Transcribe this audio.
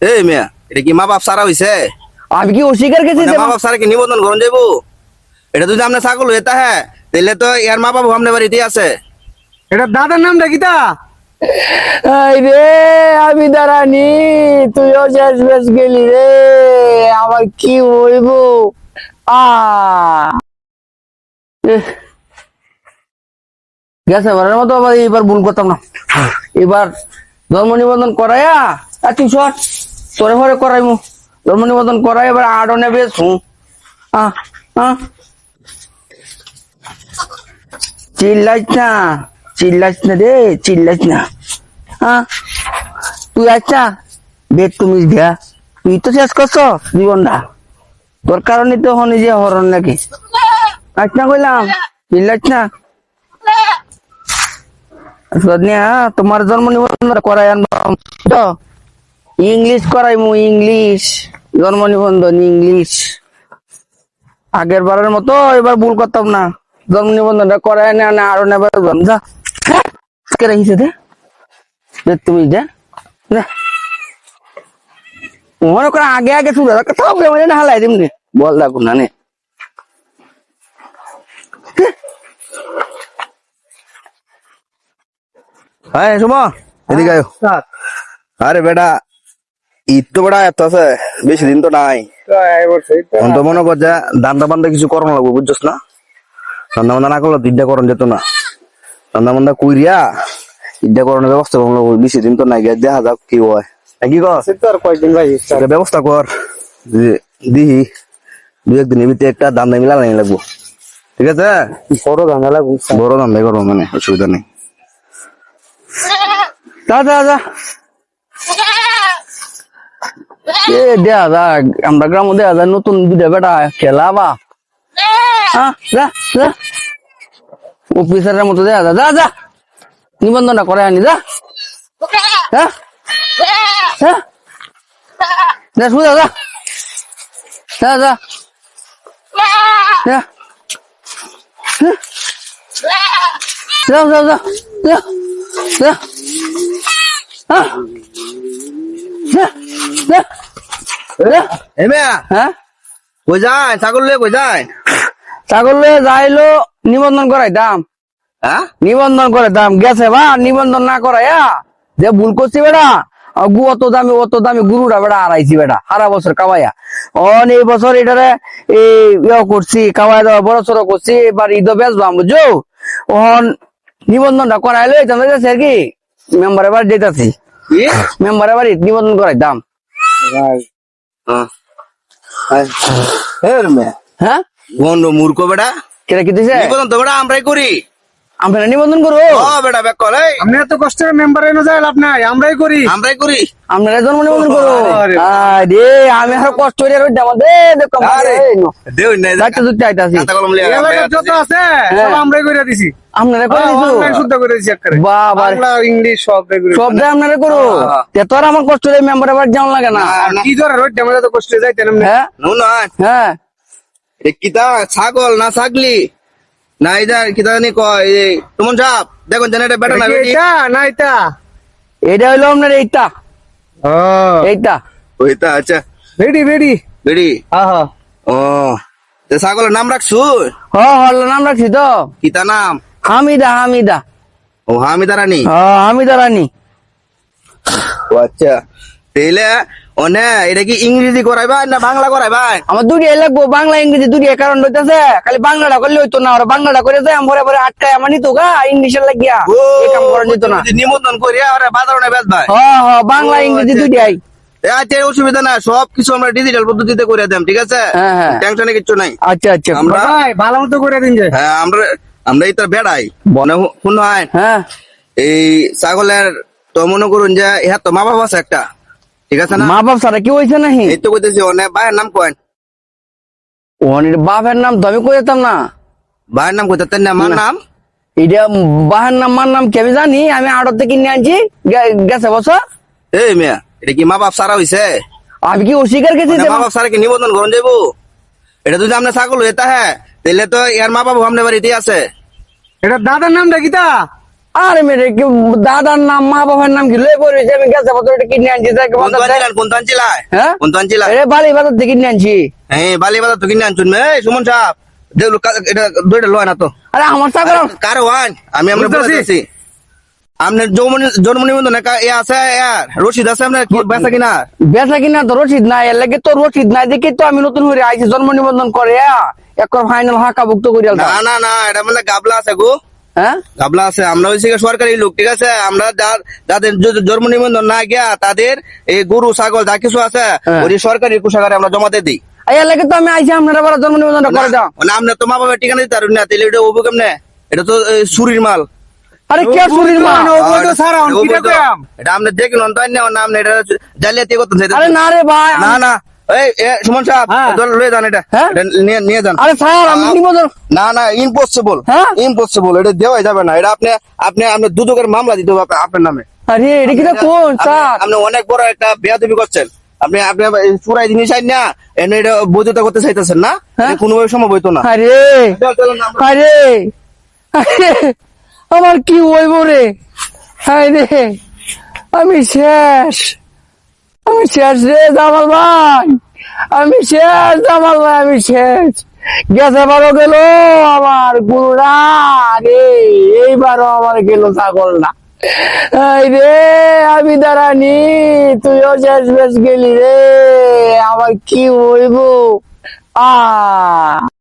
এই মিয়া এটা কি মা বাপ সারা হইছে? আমি কি অস্বীকার গেছি মানে যে মা বাপ সারা কি নিবন্ধন গ্রহণ যাইবো? এটা যদি আপনার ছাগল হইতা হ্যাঁ তাহলে তো ইয়ার মা বাবু আপনার বাড়িতেই আছে। এটা দাদার নামটা কিতা এই রে আমি দাঁড়ানি তুইও শেষ বেশ গেলি রে আমার কি হইব? আ। গেছে এবারের মতো আবার এবার ভুল করতাম না। এবার ধর্ম নিবন্ধন করাইয়া আর তুই সর তোরে ঘরে করাইমু। ধর্ম নিবন্ধন করাই, এবার আড়ো নেবে, শুন। আহ আহ চিল্লাইস না চিল্লাইস না রে, চিল্লাইস না। হ্যাঁ তুই আচ্ছা বেদ তুমি দিয়া। তুই তো শেষ করছ জীবনটা। তোর কারণে তো হনি যে হরণ নাকি। আচ্ছা কইলাম, চিল্লাইস না। তোমার জন্ম নিবন্ধন করাই আনবাম তো ইংলিশ করাই মু ইংলিশ। জন্ম নিবন্ধন ইংলিশ। আগের বারের মতো এবার ভুল করতাম না। জন্ম নিবন্ধনটা করায় না না আরও নেবার যা। কে রাখিছে দে। তুমি যা। মনে করে আগে আগে শুরু সব কেমন না হালাই দিম বল দেখুন না নে। হ্যাঁ শুভ এদিকে আরে বেটা ঈদ তো বেটা এত আছে বেশি দিন তো নাই। তো মনে কর যে দান্দা বান্দা কিছু করণ লাগবে বুঝছস না? দান্দা বান্দা না করলে দিনটা করণ যেত না। দান্দা বান্দা কইরিয়া ঈদটা করণের ব্যবস্থা করণ লাগবে বেশি দিন তো নাই গে দেখা যাক কি হয়। কি কর কয়েকদিন ভাই ব্যবস্থা কর দিহি দু একদিনের ভিতরে একটা দাম দামি লাগাই লাগবো। ঠিক আছে? বড় ধান্দা লাগবে বড় দাম দাই করব মানে অসুবিধা নেই। যা যা। এ দেয়া যা আমরা গ্রামে দেয়া নতুন দুটা বেটা খেলা বা হ্যাঁ যা যা। অফিসারের মতো দেয়া যা যা যা। নিবন্ধনটা করে আনি যা। হ্যাঁ। হ্যাঁ। যা শুয়ে যা যা। যা যা। যাও যাও যাও যাও যা হ্যাঁ যা যা যা। এ মেয়া হ্যাঁ কই যায়? ছাগল লয়ে কই যায়? ছাগল লয়ে যাইলো নিবন্ধন করাই দাম। হ্যাঁ? নিবন্ধন করে দাম। গেছে বা নিবন্ধন না করাইয়া যে ভুল করছি বেটা গু অত দামি অত দামি গুরুটা বেটা হারাইছি বেটা সারা বছর কামাইয়া। অন এই বছর এটারে এই ইয়ে করছি কামাই দেওয়া বড় সড়ো করছি এবার ঈদ বেচবাম বুঝছ? ওহন নিবন্ধনটা করাইলো এটা কি? মেম্বারের বাড়ি যেতেছি মেম্বারের বাড়ি নিবন্ধন করাই দাম। হ্যাঁ। হ্যাঁ। গন্ড মূর্খ বেটা। কেটা কি দিছে? তো বেটা আমরাই করি। আমরা নিবন্ধন করব? ও বেটা ব্যাক কর এই। আপনি এত কষ্টের মেম্বার এনে যায় লাভ নাই আমরাই করি। আমরাই করি। আপনারা জন্ম নিবন্ধন করব। আরে আরে আমি আর কষ্ট করে রোজ আমাদের দেখো আরে দেউ নাই খাতা কলম লিয়ে এলাকার যত আছে সব আমরাই করে দিছি। আপনারা করে দিছো? অনলাইন শুদ্ধ করে দিছি একবারে। বাবা বাংলা ইংলিশ সব রেগুলার সব দেয় আপনারা করো। হ্যাঁ। তে তোর আমার কষ্ট করে মেম্বার আবার লাগে না। কি ধরে রোড আমরা তো কষ্টে যাইতে না হ্যাঁ। নো না হ্যাঁ। কিতা ছাগল না ছাগলি? না এটা কিতা জানি কয় তুমন সাপ দেখুন জানেন এটা বেটা না এটা? না এটা। এটা হইল আপনার এইটা। ও। এইটা। ওইটা আচ্ছা। বেডি বেডি। বেটি আহা ও। তে ছাগলের নাম রাখছু? হ হল নাম রাখছি তো। কিতা নাম? হামিদা হামিদা। ও হামিদা রানী? হ হামিদা রানী। ও আচ্ছা। তাইলে অনে এটা কি ইংরেজি করাইবা না বাংলা করাইবা আমার দুটিয়াই লাগবো বাংলা ইংরেজি দুটিয়াই কারণ হইতেছে খালি বাংলাটা করলে হইতো না ওরা বাংলাটা করে যায় পরে পরে আটকায় আমার নিত গা ইংলিশের লাগিয়া। এই কাম করা যেত না। যদি নিমন্ত্রণ করিয়া ওরা বাজারে বেচবা হ হ বাংলা ইংরেজি আচ্ছা, দুটিয়াই এ আচ্ছা অসুবিধা না সব কিছু আমরা ডিজিটাল পদ্ধতিতে করে দেম ঠিক আছে? হ্যাঁ, হ্যাঁ। টেনশনে কিছু নাই। আচ্ছা আচ্ছা। আমরা ভাই ভালো মতো করে দিন যে। হ্যাঁ আমরা আমরা এই তো বেড়াই। বনে শুন হ্যাঁ। এই ছাগলের তো মনে করুন যে ইহা তো মা বাবা আছে একটা। ঠিক আছে না? মা বাপ সারা কি হয়েছে নাহি? এই তো কইতেছি অনেক ভাইয়ের নাম কয়েন ওনের বাপের নাম তো আমি কই যেতাম না? ভাইয়ের নাম কইতে তার নাম নাম? এটা বাহের নাম মার নাম কে জানি? আমি আড়তে কিনে আনছি গেছে বছর এই মিয়া এটা কি মা বাপ সারা হইছে? আমি কি অস্বীকার গেছি মা বাপ সারা কি নিবন্ধন গ্রহণ যাইবো? এটা যদি আমরা ছাগল হইতা হ্যাঁ তাহলে তো ইয়ার মা বাবা আমাদের বাড়িতেই আছে। এটা দাদার নামটা কিতা আরে মেরে কি দাদার নাম মা বাবার নাম কি? লয়ে পড়েছে আমি গেছে বছর এটা কিনে আনছি তাকে কোন বাজার থেকে। কোন হ্যাঁ? কোন এ বালি বাজার থেকে কিনে আনছি। হ্যাঁ বালি বাজার তো কিনে আনছুন মে সুমন সাহেব দেখল এটা দুইটা লয় না তো আরে আমার কার ওয়ান আমি। বলতেছি আপনার জন্ম জন্ম নিবন্ধন এ আছে ইয়ার রশিদ আছে আপনার কি বেচা কিনা? বেচা কিনা তো রসিদ নাই এর লাগে তো রসিদ নাই দেখি তো আমি নতুন করে আইছি জন্ম নিবন্ধন করে এক ফাইনাল হাঁকা ভুক্ত করে না না না এটা মানে গাবলা আছে গো। হ্যাঁ? গাবলা আছে আমরা হয়েছি সরকারি লোক ঠিক আছে? আমরা যার যাদের জন্ম নিবন্ধন না গিয়া তাদের এই গরু ছাগল যা কিছু আছে হ্যাঁ। ওই কোষাগারে কোষাগারে আমরা জমা দিয়ে দিই। এর লাগে তো আমি আইছি আপনারা জন্ম নিবন্ধনটা করে দাও। না আপনি তো মা বাবার ঠিকানা দিতে পারবেন না তাহলে এটা ওবু কেমনে? এটা তো এই, মাল। আরে কে তো সারা, এটা কি দেখলাম? এটা আপনি দেখুন অন্তর না না আপনি এটা জালিয়াতি আরে না রে ভাই না না এই সুমন সাহেব হ্যাঁ। লয়ে যান এটা। হ্যাঁ? নিয়ে নিয়ে যান। আরে স্যার আমি নিবন্ধন না না ইম্পসিবল হ্যাঁ? ইম্পসিবল এটা দেওয়াই যাবে না। এটা আপনি আপনি আপনি দুদকের মামলা দিতে হবে আপনার- আপনার নামে। আরে এটা কি কোন আপনি- স্যার? আপনি অনেক বড় একটা বেয়াদবি করছেন। আপনি আপনি পুরাই জিনিস না এনে এটা বৈধতা করতে চাইতেছেন না? কোনোভাবে সম্ভব হইতো না। আরে আরে আমার কি হইব রে? হায় রে আমি শেষ। আমি শেষ রে জামাল ভাই। আমি শেষ জামাল ভাই, আমি শেষ। গেছে বারো গেল আমার গুরুরা রে এইবারও আমার গেল ছাগল না। রে, আমি দাঁড়ানি, তুইও শেষ বেশ গেলি রে। আমার কি হইব? আ